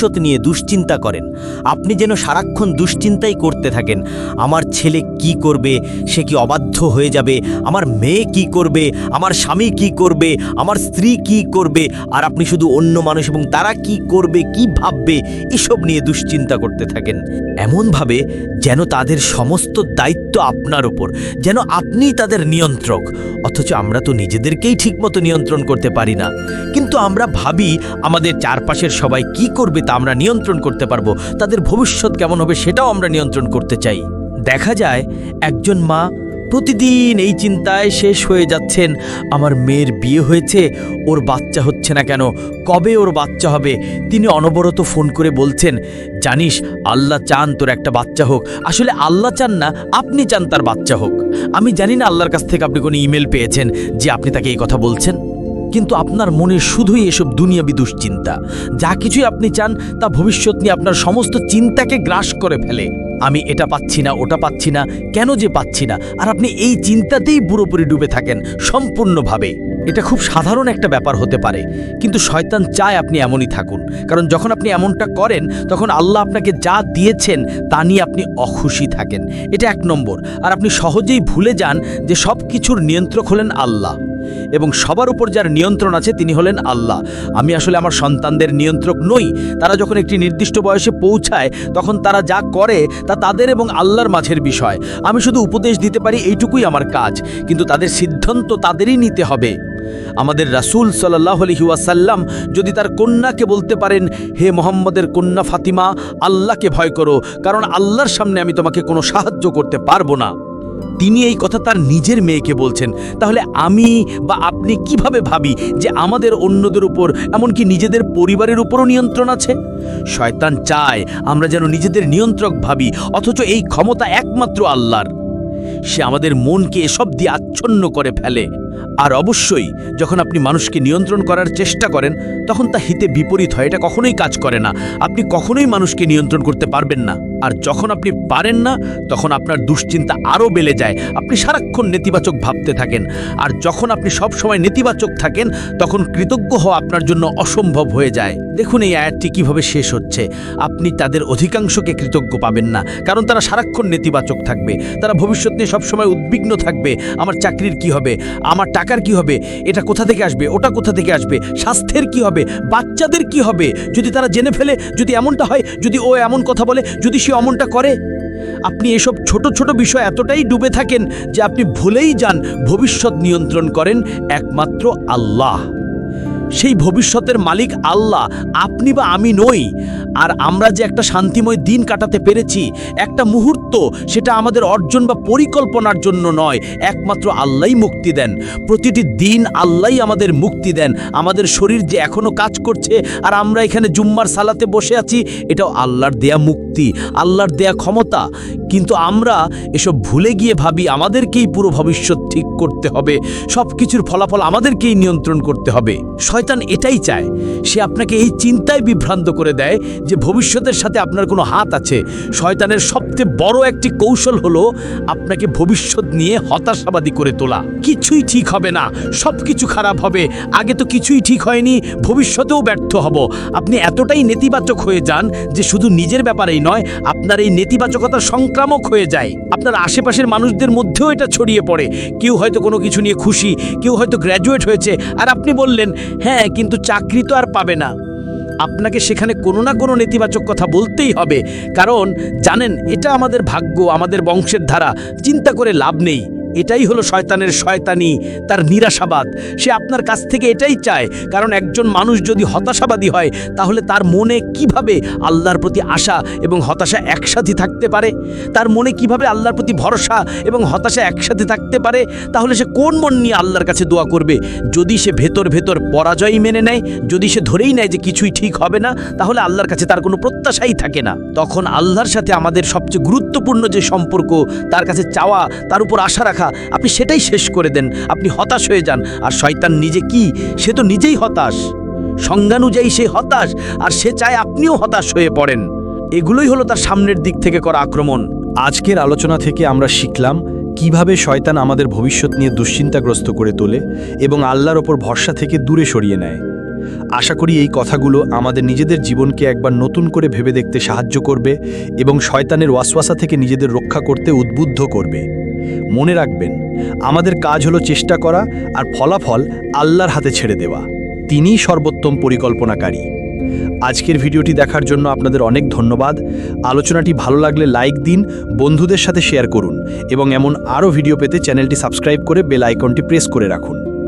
ভবিষ্যৎ নিয়ে দুশ্চিন্তা করেন। আপনি যেন সারাক্ষণ দুশ্চিন্তাই করতে থাকেন। আমার ছেলে কি করবে? সে কি অবাধ্য হয়ে যাবে? আমার মেয়ে কি করবে? আমার স্বামী কি করবে? আমার স্ত্রী কি করবে? আর আপনি শুধু অন্য মানুষ এবং তারা কি করবে, কি ভাববে, এসব নিয়ে দুশ্চিন্তা করতে থাকেন। এমনভাবে যেন তাদের সমস্ত দায়িত্ব আপনার ওপর যেন আপনি তাদের নিয়ন্ত্রক। অথচ আমরা তো নিজেদেরকেই ঠিকমতো নিয়ন্ত্রণ করতে পারি না। কিন্তু আমরা ভাবি, আমাদের চারপাশের সবাই কি করবে তা আমরা নিয়ন্ত্রণ করতে পারব। তাদের ভবিষ্যৎ কেমন হবে সেটাও আমরা নিয়ন্ত্রণ করতে চাই। দেখা যায়, একজন মা প্রতিদিন এই চিন্তায় শেষ হয়ে যাচ্ছেন, আমার মেয়ের বিয়ে হয়েছে, ওর বাচ্চা হচ্ছে না কেন? কবে ওর বাচ্চা হবে? তিনি অনবরত ফোন করে বলছেন, জানিস, আল্লাহ চান তোর একটা বাচ্চা হোক। আসলে আল্লাহ চান না, আপনি চান তার বাচ্চা হোক। আমি জানি না আল্লাহর কাছ থেকে আপনি কোনো ইমেল পেয়েছেন যে আপনি তাকে এই কথা বলছেন। কিন্তু আপনার মনে শুধুই এসব দুনিয়াবি দুশ্চিন্তা। যা কিছুই আপনি চান, তা ভবিষ্যৎ নিয়ে আপনার সমস্ত চিন্তাকে গ্রাস করে ফেলে। আমি এটা পাচ্ছি না, ওটা পাচ্ছি না, কেন যে পাচ্ছি না, আর আপনি এই চিন্তাতেই পুরোপুরি ডুবে থাকেন সম্পূর্ণভাবে। এটা খুব সাধারণ একটা ব্যাপার হতে পারে, কিন্তু শয়তান চায় আপনি এমনই থাকুন। কারণ যখন আপনি এমনটা করেন, তখন আল্লাহ আপনাকে যা দিয়েছেন, তা নিয়ে আপনি অখুশি থাকেন। এটা এক নম্বর। আর আপনি সহজেই ভুলে যান যে সব কিছুর নিয়ন্ত্রক হলেন আল্লাহ। এবং সবার উপর যার নিয়ন্ত্রণ আছে তিনি হলেন আল্লাহ। আমি আসলে আমার সন্তানদের নিয়ন্ত্রক নই। তারা যখন একটি নির্দিষ্ট বয়সে পৌঁছায়, তখন তারা যা করে তা তাদের এবং আল্লাহর মাঝের বিষয়। আমি শুধু উপদেশ দিতে পারি, এইটুকুই আমার কাজ। কিন্তু তাদের সিদ্ধান্ত তাদেরই নিতে হবে। আমাদের রাসূল সাল্লাহ আলহি ওয়াসাল্লাম যদি তার কন্যাকে বলতে পারেন, হে মোহাম্মদের কন্যা ফাতিমা, আল্লাহকে ভয় করো, কারণ আল্লাহর সামনে আমি তোমাকে কোনো সাহায্য করতে পারব না। তিনি এই কথা তার নিজের মেয়েকে বলছেন। তাহলে আমি বা আপনি কীভাবে ভাবি যে আমাদের অন্যদের উপর, এমনকি নিজেদের পরিবারের উপরও নিয়ন্ত্রণ আছে? শয়তান চায় আমরা যেন নিজেদের নিয়ন্ত্রক ভাবি, অথচ এই ক্ষমতা একমাত্র আল্লাহর। সে আমাদের মনকে এসব দিয়ে আচ্ছন্ন করে ফেলে। আর অবশ্যই যখন আপনি মানুষকে নিয়ন্ত্রণ করার চেষ্টা করেন, তখন তা হিতে বিপরীত হয়। এটা কখনোই কাজ করে না। আপনি কখনোই মানুষকে নিয়ন্ত্রণ করতে পারবেন না। আর যখন আপনি পারেন না, তখন আপনার দুশ্চিন্তা আরও বেড়ে যায়। আপনি সারাক্ষণ নেতিবাচক ভাবতে থাকেন। আর যখন আপনি সব সময় নেতিবাচক থাকেন, তখন কৃতজ্ঞ হওয়া আপনার জন্য অসম্ভব হয়ে যায়। দেখুন এই আয়াতটি কীভাবে শেষ হচ্ছে। আপনি তাদের অধিকাংশকে কৃতজ্ঞ পাবেন না। কারণ তারা সারাক্ষণ নেতিবাচক থাকবে। তারা ভবিষ্যৎ নিয়ে সবসময় উদ্বিগ্ন থাকবে। আমার চাকরির কি হবে? আমার টাকার কি হবে? এটা কোথা থেকে আসবে? ওটা কোথা থেকে আসবে? স্বাস্থ্যের কি হবে? বাচ্চাদের কি হবে? যদি তারা জেনে ফেলে, যদি এমনটা হয়, যদি ও এমন কথা বলে, যদি সে অমনটা করে? আপনি এসব ছোট ছোট বিষয় এতটাই ডুবে থাকেন যে আপনি ভুলেই যান। ভবিষ্যৎ নিয়ন্ত্রণ করেন একমাত্র আল্লাহ। সেই ভবিষ্যতের মালিক আল্লাহ, আপনি বা আমি নই। আর আমরা যে একটা শান্তিময় দিন কাটাতে পেরেছি, একটা মুহূর্ত, সেটা আমাদের অর্জন বা পরিকল্পনার জন্য নয়, একমাত্র আল্লাহই মুক্তি দেন। প্রতিটি দিন আল্লাহই আমাদের মুক্তি দেন। আমাদের শরীর যে এখনও কাজ করছে, আর আমরা এখানে জুম্মার সালাতে বসে আছি, এটাও আল্লাহর দেয়া মুক্তি, আল্লাহর দেয়া ক্ষমতা। কিন্তু আমরা এসব ভুলে গিয়ে ভাবি, আমাদেরকেই পুরো ভবিষ্যৎ ঠিক করতে হবে। সব কিছুর ফলাফল আমাদেরকেই নিয়ন্ত্রণ করতে হবে। শয়তান এটাই চায়। সে আপনাকে এই চিন্তায় বিভ্রান্ত করে দেয় যে ভবিষ্যতের সাথে আপনার কোনো হাত আছে। শয়তানের সবচেয়ে বড় একটি কৌশল হলো আপনাকে ভবিষ্যৎ নিয়ে হতাশাবাদী করে তোলা। কিছুই ঠিক হবে না সব কিছু খারাপ হবে। আগে তো কিছুই ঠিক হয়নি, ভবিষ্যতেও ব্যর্থ হব। আপনি এতটাই নেতিবাচক হয়ে যান যে শুধু নিজের ব্যাপারেই নয়, আপনার এই নেতিবাচকতা সংক্রামক হয়ে যায়। আপনার আশেপাশের মানুষদের মধ্যেও এটা ছড়িয়ে পড়ে। কেউ হয়তো কোনো কিছু নিয়ে খুশি, কেউ হয়তো গ্র্যাজুয়েট হয়েছে। আর আপনি বললেন হ্যাঁ কিন্তু চাকরি তো আর পাবে না। আপনাকে সেখানে কোনো না কোনো নেতিবাচক কথা বলতেই হবে। কারণ, জানেন, এটা আমাদের ভাগ্য, আমাদের বংশের ধারা। চিন্তা করে লাভ নেই। এটাই হলো শয়তানের শয়তানি, তার নিরাশাবাদ। সে আপনার কাছ থেকে এটাই চায়, কারণ একজন মানুষ যদি হতাশাবাদী হয়, তাহলে তার মনে কীভাবে আল্লাহর প্রতি আশা এবং হতাশা একসাথে থাকতে পারে? তার মনে কীভাবে আল্লাহর প্রতি ভরসা এবং হতাশা একসাথে থাকতে পারে? তাহলে সে কোন মন নিয়ে আল্লাহর কাছে দোয়া করবে? যদি সে ভেতর ভেতর পরাজয়ই মেনে নেয়, যদি সে ধরেই নেয় যে কিছুই ঠিক হবে না, তাহলে আল্লাহর কাছে তার কোনো প্রত্যাশাই থাকে না। তখন আল্লাহর সাথে আমাদের সবচেয়ে গুরুত্বপূর্ণ যে সম্পর্ক, তার কাছে চাওয়া, তার উপর আশা রাখা আপনি সেটাই শেষ করে দেন, আপনি হতাশ হয়ে যান। আর শয়তান নিজে কি? সে তো নিজেই হতাশ। সংজ্ঞানুযায়ী সে হতাশ, আর সে চায় আপনিও হতাশ হয়ে পড়েন। এগুলোই হলো তার সামনের দিক থেকে করা আক্রমণ। আজকের আলোচনা থেকে আমরা শিখলাম কীভাবে শয়তান আমাদের ভবিষ্যৎ নিয়ে দুশ্চিন্তাগ্রস্ত করে তোলে এবং আল্লাহর ওপর ভরসা থেকে দূরে সরিয়ে নেয়। আশা করি এই কথাগুলো আমাদের নিজেদের জীবনকে একবার নতুন করে ভেবে দেখতে সাহায্য করবে এবং শয়তানের ওয়াসওয়াসা থেকে নিজেদের রক্ষা করতে উদ্বুদ্ধ করবে। মনে রাখবেন, আমাদের কাজ হলো চেষ্টা করা আর ফলাফল আল্লাহর হাতে ছেড়ে দেওয়া। তিনিই সর্বোত্তম পরিকল্পনাকারী। আজকের ভিডিওটি দেখার জন্য আপনাদের অনেক ধন্যবাদ। আলোচনাটি ভালো লাগলে লাইক দিন, বন্ধুদের সাথে শেয়ার করুন এবং এমন আরও ভিডিও পেতে চ্যানেলটি সাবস্ক্রাইব করে বেল আইকনটি প্রেস করে রাখুন।